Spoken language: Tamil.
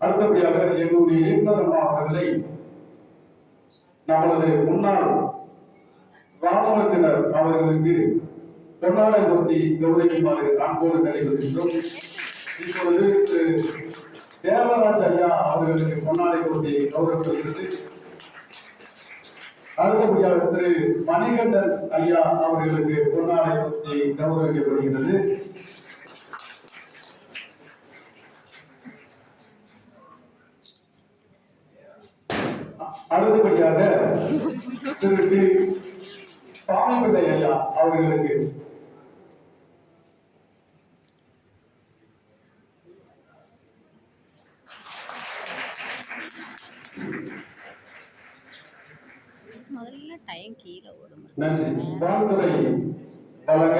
அடுத்தபடியாக எங்களுடைய இயக்குனர் அவர்களை நமது முன்னாள் ராணுவத்தினர் அவர்களுக்கு பொன்னாடை பற்றி கௌரவிக்குமாறு அன்போடு நடைபெறுகின்றோம். இப்பொழுது தேவராஜ் ஐயா அவர்களுக்கு பொன்னாடை கொட்டி கௌரவிக்கிறது அடுத்தபடியாக திரு. மணிகண்டன் ஐயா அவர்களுக்கு பொன்னாடை போட்டி கௌரவிக்கப்படுகிறது. அடுத்தபடியாக திரு டி. சாமிபிள்ளை ஐயா அவர்களுக்கு முதல்ல டைம் கீழே ஓடும் நன்றி வாழ்த்துறை வழங்க